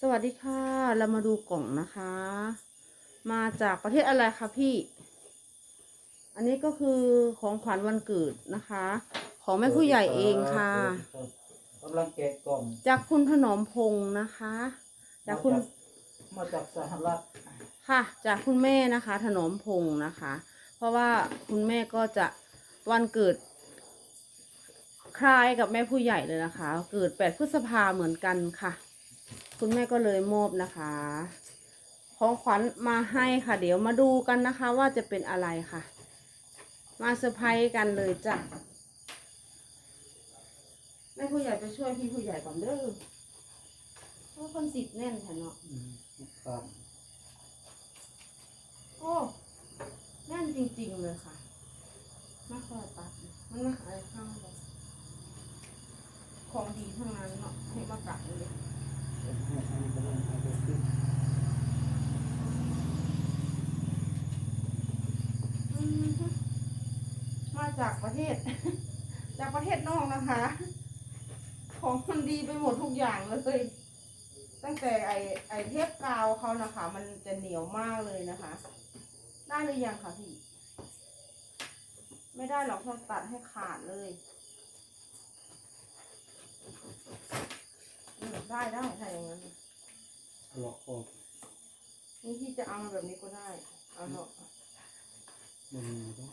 สวัสดีค่ะ เรามาดูกล่องนะคะ มาจากประเทศอะไรคะพี่ อันนี้ก็คือของขวัญวันเกิดนะคะ ของแม่ผู้ใหญ่เองค่ะกำลังแกะกล่อง จากคุณถนอมพงษ์นะคะ จากคุณ มาจากสหรัฐ ค่ะ จากคุณแม่นะคะ ถนอมพงษ์นะคะ เพราะว่าคุณแม่ก็จะวันเกิดคล้ายกับแม่ผู้ใหญ่เลยนะคะ เกิดแปดพฤษภาเหมือนกันค่ะ คุณแม่ก็เลยมอบนะคะ ของขวัญมาให้ค่ะ เดี๋ยวมาดูกันนะคะว่าจะเป็นอะไรค่ะ มาเซอร์ไพรส์กันเลยจ้ะแม่ผู้ใหญ่ไปช่วยพี่ผู้ใหญ่ก่อนเด้อเพราะคนติดแน่นแถเนาะ อืมครับ โอ้แน่นจริงๆเลยค่ะไม่ค่อยตัดเลยมันมาอะไรข้างเลยของดีทั้งนั้นเนาะให้มากัดเลย ให้ให้กำลังเอาไปขึ้น อืมฮึมา จากประเทศ จากประเทศนอกนะคะ ของมันดีไปหมดทุกอย่างเลย ตั้งแต่ไอไอเทปกาวเขานะคะ มันจะเหนียวมากเลยนะคะ ได้หรือยังคะพี่ ไม่ได้หรอกต้องตัดให้ขาดเลยอืมได้ได้ถ้าอย่างนั้นหลอกออกนี่พี่จะเอามาแบบนี้ก็ได้เอาเถอะมันมีด้วย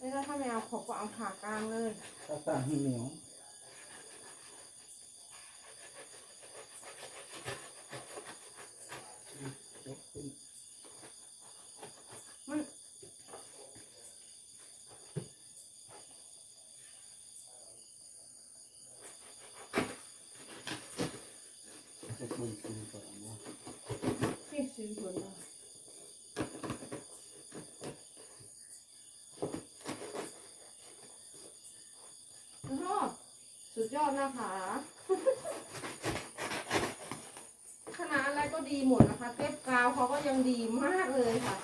ไม่ได้ถ้าไม่เอาขบก็เอาขากลางเลยถ้าตั้งห้เหนียว ยกขึ้น มัน จะคุยคุยก่อนนะ พี่ซื้อส่วนได้โอ้โหสุดย อดนะคะขนาดอะไรก็ดีหมดนะคะเทปกาวเขาก็ยังดีมากเลยค่ะ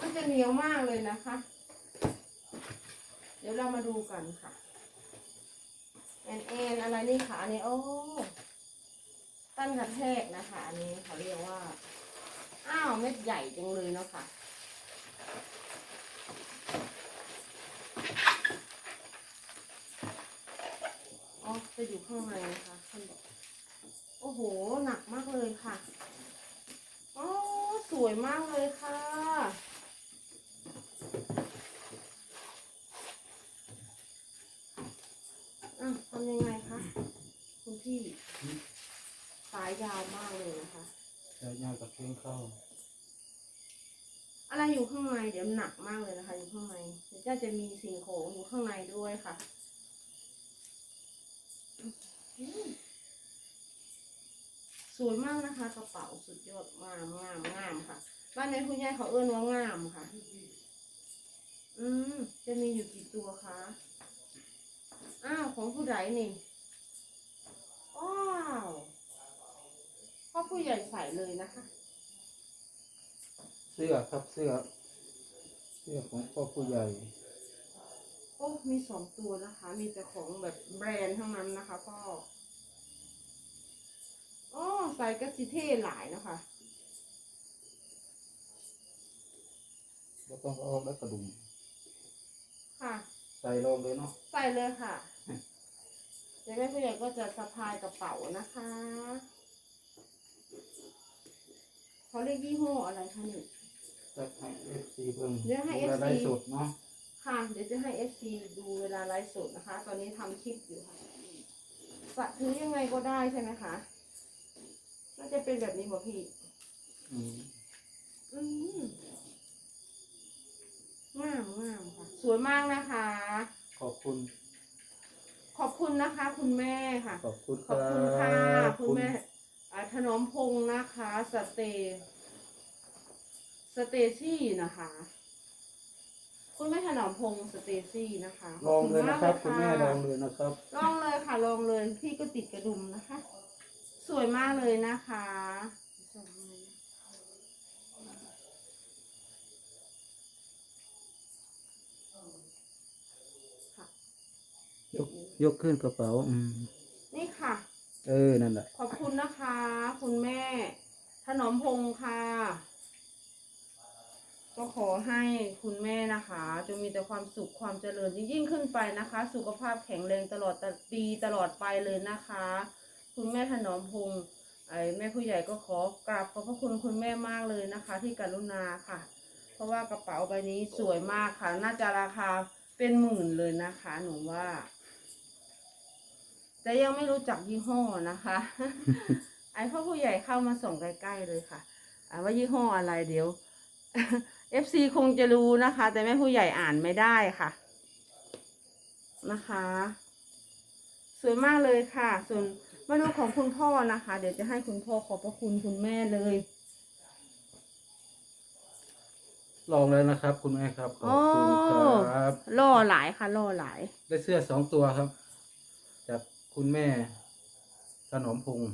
มันจะเหนียวมากเลยนะคะ เดี๋ยวเรามาดูกันค่ะแอนแอนอะไรนี่ค่ะอันนี้โอ้ตั้นกระแทกนะคะ อันนี้เขาเรียกว่า อ้าวเม็ดใหญ่จังเลยเนาะค่ะ อ๋อ จะอยู่ข้างในนะคะท่านบอก โอ้โห หนักมากเลยค่ะอ๋อสวยมากเลยค่ะอะทำยังไงคะคุณพี่สายยาวมากเลยนะคะใช้ยากับเพียงเข้า อะไรอยู่ข้างในเดี๋ยวหนักมากเลยนะคะ อยู่ข้างในเดี๋ยวก็จะมีสิ่งของอยู่ข้างในด้วยค่ะอืม สวยมากนะคะ กระเป๋าสุดยอดงามงามงามค่ะ บ้านในคุณยายเขาเอื้อนว่างามค่ะ อืมจะมีอยู่กี่ตัวคะอ้าวของผู้ใดนี่ว้าวพ่อผู้ใหญ่ใส่เลยนะคะ เสื้อครับเสื้อ เสื้อของพ่อผู้ใหญ่ อ้มีสองตัวนะคะ มีแต่ของแบบแบรนด์ทั้งนั้นนะคะพ่ออ๋อใส่กระสิเท่หลายนะคะก็ต้องเอาแล้วกระดุมค่ะ ใส่ลงเลยเนาะใส่เลยค่ะเดี๋ยวแม่ผู้ใหญ่ก็จะสะพายกระเป๋านะคะเขาเรียกยี่ห้ออะไรคะนี่จะให้เอฟซีเพิ่งเดี๋ยวให้ดู FC ไลฟ์สดเนาะ ค่ะ เดี๋ยวจะให้เอฟซีดูเวลาไลฟ์สดนะคะ ตอนนี้ทำคลิปอยู่ค่ะสะถือยังไงก็ได้ใช่ไหมคะน่าจะเป็นแบบนี้บ่พี่ อืมอืมงามงามค่ะ สวยมากนะคะ ขอบคุณ ขอบคุณนะคะ คุณแม่ค่ะ ขอบคุณขอบคุณค่ะ รับคุณแม่อ่าถนอมพงษ์นะคะ สเตย์สเตซี่นะคะ คุณแม่ถนอมพงษ์สเตซี่นะคะลองเลยนะครับขคุอณณแม่มากลเลยองค่ะเลยนะครับ ลองเลยค่ะลองเลยพี่ก็ติดกระดุมนะคะ สวยมากเลยนะคะยกยกขึ้นกระเป๋า อืม นี่ค่ะ เออ นั่นแหละ ขอบคุณนะคะ คุณแม่ ถนอมพงษ์ค่ะ ก็ขอให้คุณแม่นะคะจงมีแต่ความสุขความเจริญยิ่งขึ้นไปนะคะ สุขภาพแข็งแรงตลอดปีตลอดไปเลยนะคะ คุณแม่ถนอมพงษ์ไอ้แม่ผู้ใหญ่ก็ขอกราบขอบพระคุณคุณแม่มากเลยนะคะ ที่กรุณาค่ะ เพราะว่ากระเป๋าใบนี้สวยมากค่ะ น่าจะราคาเป็นหมื่นเลยนะคะ หนูว่า แต่ยังไม่รู้จักยี่ห้อนะคะ ไอ้พ่อผู้ใหญ่เข้ามาส่งใกล้ๆเลยค่ะว่ายี่ห้ออะไรเดี๋ยว FC คงจะรู้นะคะ แต่แม่ผู้ใหญ่อ่านไม่ได้ค่ะ นะคะ สวยมากเลยค่ะ ส่วนมาดูของคุณพ่อนะคะ เดี๋ยวจะให้คุณพ่อขอบพระคุณคุณแม่เลย ลองแล้วนะครับ คุณแม่ครับขอบคุณครับล่อหลายค่ะล่อหลาย ได้เสื้อสองตัวครับ จากคุณแม่ถนอมพงศ์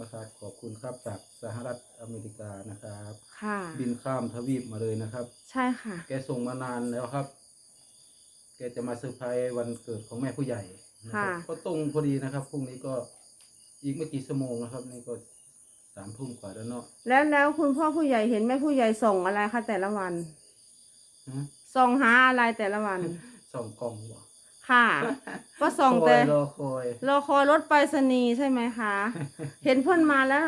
นะครับขอบคุณครับจากสหรัฐอเมริกานะครับ ค่ะ บินข้ามทวีปมาเลยนะครับ ใช่ค่ะ แกส่งมานานแล้วครับ แกจะมาเซอร์ไพรส์วันเกิดของแม่ผู้ใหญ่นะครับค่ะ ก็ตรงพอดีนะครับพรุ่งนี้ก็อีกไม่กี่ชั่วโมงนะครับ นี่ก็สามทุ่มกว่าแล้วเนาะแล้วแล้วคุณพ่อผู้ใหญ่เห็นแม่ผู้ใหญ่ส่งอะไรคะแต่ละวัน ฮะส่งหาอะไรแต่ละวันส่องกล่องบ่ ค่ะ ก็ส่งคอแต่ยรอคอยรอคอยรถไปรษณีย์ใช่ไหมคะ เห็นเพื่อนมาแล้ว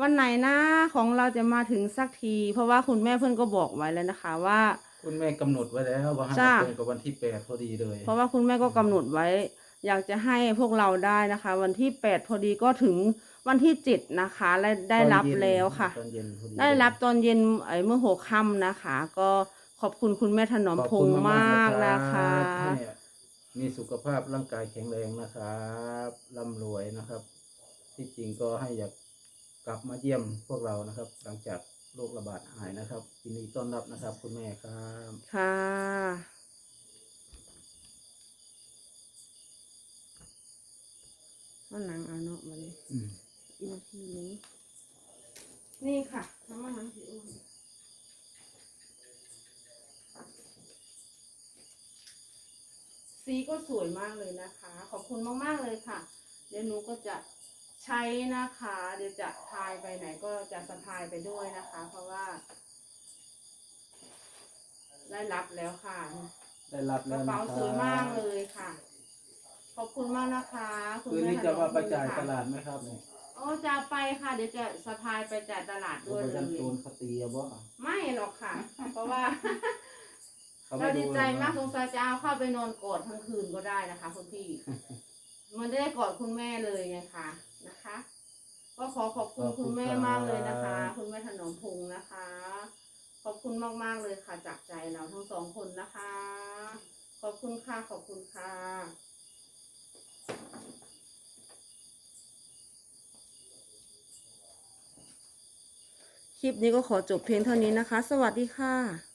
วันไหนนะของเราจะมาถึงสักที เพราะว่าคุณแม่เพื่อนก็บอกไว้แล้วนะคะว่า คุณแม่กำหนดไว้แล้วว่าให้จ้าตรงกับวันที่แปดพอดีเลยเพราะว่าคุณแม่ก็กำหนดไว้ อยากจะให้พวกเราได้นะคะ วันที่แปดพอดีก็ถึงวันที่เจ็ดนะคะและได้รับแล้วค่ะ ตอนเย็นพอดีได้รับตอนเย็นไอ้เมื่อหกค่ำนะคะ ก็ขอบคุณคุณแม่ถนอมขอบพคุงณษ์มากๆนะคะให้ มีสุขภาพร่างกายแข็งแรงนะครับร่ำรวยนะครับ ที่จริงก็ให้อยากกลับมาเยี่ยมพวกเรานะครับ หลังจากโรคระบาดหายนะครับยินดีต้อนรับนะครับ คุณแม่ครับค่ะมันหนังเอาเนาะมาเลยอืมอีกนาทีนึงนี่ค่ะน้ำมันน้ำผิว สีก็สวยมากเลยนะคะ ขอบคุณมากๆเลยค่ะ เดี๋ยวหนูก็จะใช้นะคะ เดี๋ยวจะพายไปไหนก็จะสะพายไปด้วยนะคะ เพราะว่า ได้รับแล้วค่ะได้รับกแล้ระวนะเป๋าครับสวยมากเลยค่ะ ขอบคุณมากนะคะคุณคืนแม่นี้จะว่าไปจ่ายค่ะตลาดไหมครับเนี่ยโอ้จะไปค่ะ เดี๋ยวจะสะพายไปจ่ายตลาดโดด้วยยเลยันยโจรคตีอะบ่ไม่หรอกค่ะ เพราะว่า เขาเราไม่ดีดูใจเลยมากนะสงสัยจะเอาเข้าไปนอนกอดทั้งคืนก็ได้นะคะคุณพี่ มันได้กอดคุณแม่เลยไงคะนะคะ ก็ขอขอบคุณคุณแม่มากเลยนะคะ คุณแม่ถนอมพงษ์นะคะ ขอบคุณมากๆเลยค่ะจากใจเราทั้งสองคนนะคะ ขอบคุณค่ะขอบคุณค่ะ คลิปนี้ก็ขอจบเพียงเท่านี้นะคะ สวัสดีค่ะ